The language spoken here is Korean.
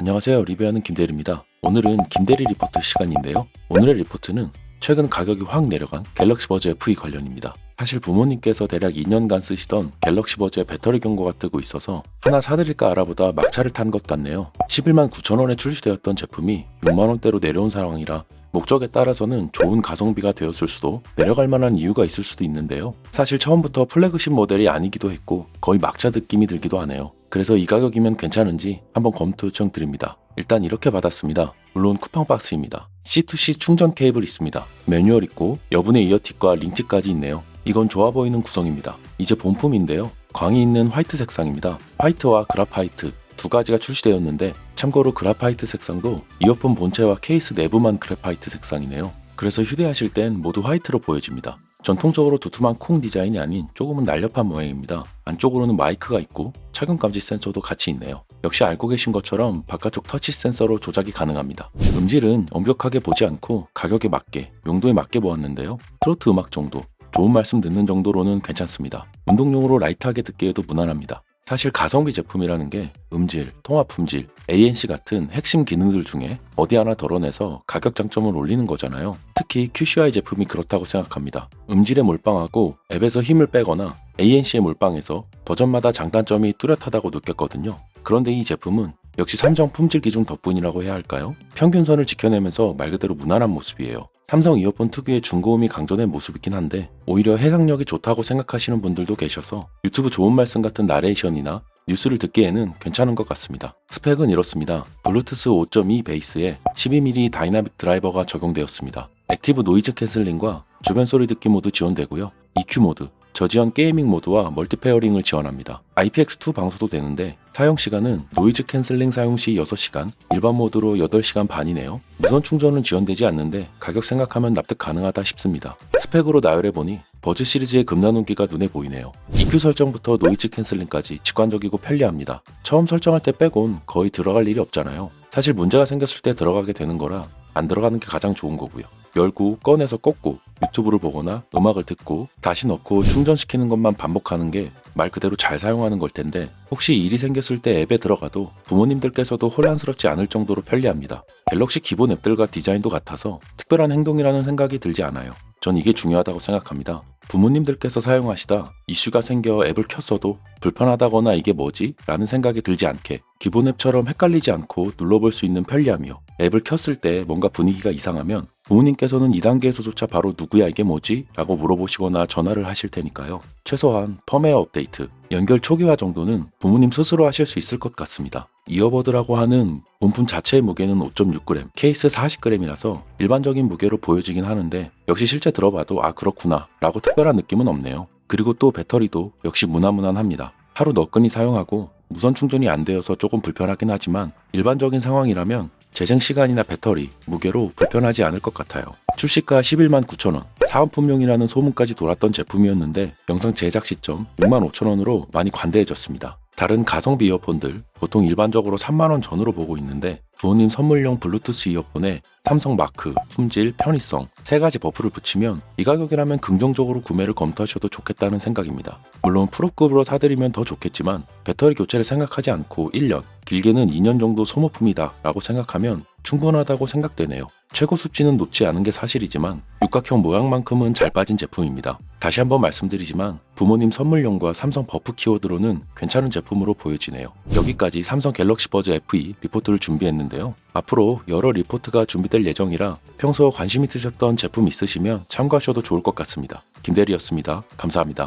안녕하세요. 리뷰하는 김대리입니다. 오늘은 김대리 리포트 시간인데요. 오늘의 리포트는 최근 가격이 확 내려간 갤럭시 버즈 FE 관련입니다. 사실 부모님께서 대략 2년간 쓰시던 갤럭시 버즈의 배터리 경고가 뜨고 있어서 하나 사드릴까 알아보다 막차를 탄 것 같네요. 11만 9천 원에 출시되었던 제품이 6만 원대로 내려온 상황이라 목적에 따라서는 좋은 가성비가 되었을 수도 내려갈 만한 이유가 있을 수도 있는데요. 사실 처음부터 플래그십 모델이 아니기도 했고 거의 막차 느낌이 들기도 하네요. 그래서 이 가격이면 괜찮은지 한번 검토 요청 드립니다. 일단 이렇게 받았습니다. 물론 쿠팡 박스입니다. C2C 충전 케이블 있습니다. 매뉴얼 있고 여분의 이어틱과 링치까지 있네요. 이건 좋아 보이는 구성입니다. 이제 본품인데요. 광이 있는 화이트 색상입니다. 화이트와 그라파이트 두 가지가 출시되었는데 참고로 그라파이트 색상도 이어폰 본체와 케이스 내부만 그래파이트 색상이네요. 그래서 휴대하실 땐 모두 화이트로 보여집니다. 전통적으로 두툼한 콩 디자인이 아닌 조금은 날렵한 모양입니다. 안쪽으로는 마이크가 있고 착용 감지 센서도 같이 있네요. 역시 알고 계신 것처럼 바깥쪽 터치 센서로 조작이 가능합니다. 음질은 엄격하게 보지 않고 가격에 맞게 용도에 맞게 보았는데요. 트로트 음악 정도 좋은 말씀 듣는 정도로는 괜찮습니다. 운동용으로 라이트하게 듣기에도 무난합니다. 사실 가성비 제품이라는 게 음질, 통화 품질, ANC 같은 핵심 기능들 중에 어디 하나 덜어내서 가격 장점을 올리는 거잖아요. 특히 QCI 제품이 그렇다고 생각합니다. 음질에 몰빵하고 앱에서 힘을 빼거나 ANC에 몰빵해서 버전마다 장단점이 뚜렷하다고 느꼈거든요. 그런데 이 제품은 역시 삼성 품질 기준 덕분이라고 해야 할까요? 평균선을 지켜내면서 말 그대로 무난한 모습이에요. 삼성 이어폰 특유의 중고음이 강조된 모습이긴 한데 오히려 해상력이 좋다고 생각하시는 분들도 계셔서 유튜브 좋은 말씀 같은 나레이션이나 뉴스를 듣기에는 괜찮은 것 같습니다. 스펙은 이렇습니다. 블루투스 5.2 베이스에 12mm 다이나믹 드라이버가 적용되었습니다. 액티브 노이즈 캔슬링과 주변 소리 듣기 모드 지원되고요. EQ 모드, 저지연 게이밍 모드와 멀티페어링을 지원합니다. IPX2 방수도 되는데 사용 시간은 노이즈 캔슬링 사용 시 6시간, 일반 모드로 8시간 반이네요. 무선 충전은 지원되지 않는데 가격 생각하면 납득 가능하다 싶습니다. 스펙으로 나열해보니 버즈 시리즈의 금나눈기가 눈에 보이네요. EQ 설정부터 노이즈 캔슬링까지 직관적이고 편리합니다. 처음 설정할 때 빼곤 거의 들어갈 일이 없잖아요. 사실 문제가 생겼을 때 들어가게 되는 거라 안 들어가는 게 가장 좋은 거고요. 열고 꺼내서 꽂고 유튜브를 보거나 음악을 듣고 다시 넣고 충전시키는 것만 반복하는 게 말 그대로 잘 사용하는 걸 텐데 혹시 일이 생겼을 때 앱에 들어가도 부모님들께서도 혼란스럽지 않을 정도로 편리합니다. 갤럭시 기본 앱들과 디자인도 같아서 특별한 행동이라는 생각이 들지 않아요. 전 이게 중요하다고 생각합니다. 부모님들께서 사용하시다 이슈가 생겨 앱을 켰어도 불편하다거나 이게 뭐지? 라는 생각이 들지 않게 기본 앱처럼 헷갈리지 않고 눌러볼 수 있는 편리함이요. 앱을 켰을 때 뭔가 분위기가 이상하면 부모님께서는 2단계에서조차 바로 누구야 이게 뭐지? 라고 물어보시거나 전화를 하실 테니까요. 최소한 펌웨어 업데이트, 연결 초기화 정도는 부모님 스스로 하실 수 있을 것 같습니다. 이어버드라고 하는 본품 자체의 무게는 5.6g, 케이스 40g이라서 일반적인 무게로 보여지긴 하는데 역시 실제 들어봐도 아 그렇구나 라고 특별한 느낌은 없네요. 그리고 또 배터리도 역시 무난무난합니다. 하루 너끈히 사용하고 무선 충전이 안 되어서 조금 불편하긴 하지만 일반적인 상황이라면 재생 시간이나 배터리, 무게로 불편하지 않을 것 같아요. 출시가 11만 9천 원, 사은품용이라는 소문까지 돌았던 제품이었는데 영상 제작 시점 6만 5천 원으로 많이 관대해졌습니다. 다른 가성비 이어폰들 보통 일반적으로 3만 원 전으로 보고 있는데 부모님 선물용 블루투스 이어폰에 삼성 마크, 품질, 편의성 세 가지 버프를 붙이면 이 가격이라면 긍정적으로 구매를 검토하셔도 좋겠다는 생각입니다. 물론 프로급으로 사드리면 더 좋겠지만 배터리 교체를 생각하지 않고 1년, 길게는 2년 정도 소모품이다 라고 생각하면 충분하다고 생각되네요. 최고 수치는 높지 않은 게 사실이지만 육각형 모양만큼은 잘 빠진 제품입니다. 다시 한번 말씀드리지만 부모님 선물용과 삼성 버프 키워드로는 괜찮은 제품으로 보여지네요. 여기까지 삼성 갤럭시 버즈 FE 리포트를 준비했는데요. 앞으로 여러 리포트가 준비될 예정이라 평소 관심 있으셨던 제품 있으시면 참고하셔도 좋을 것 같습니다. 김대리였습니다. 감사합니다.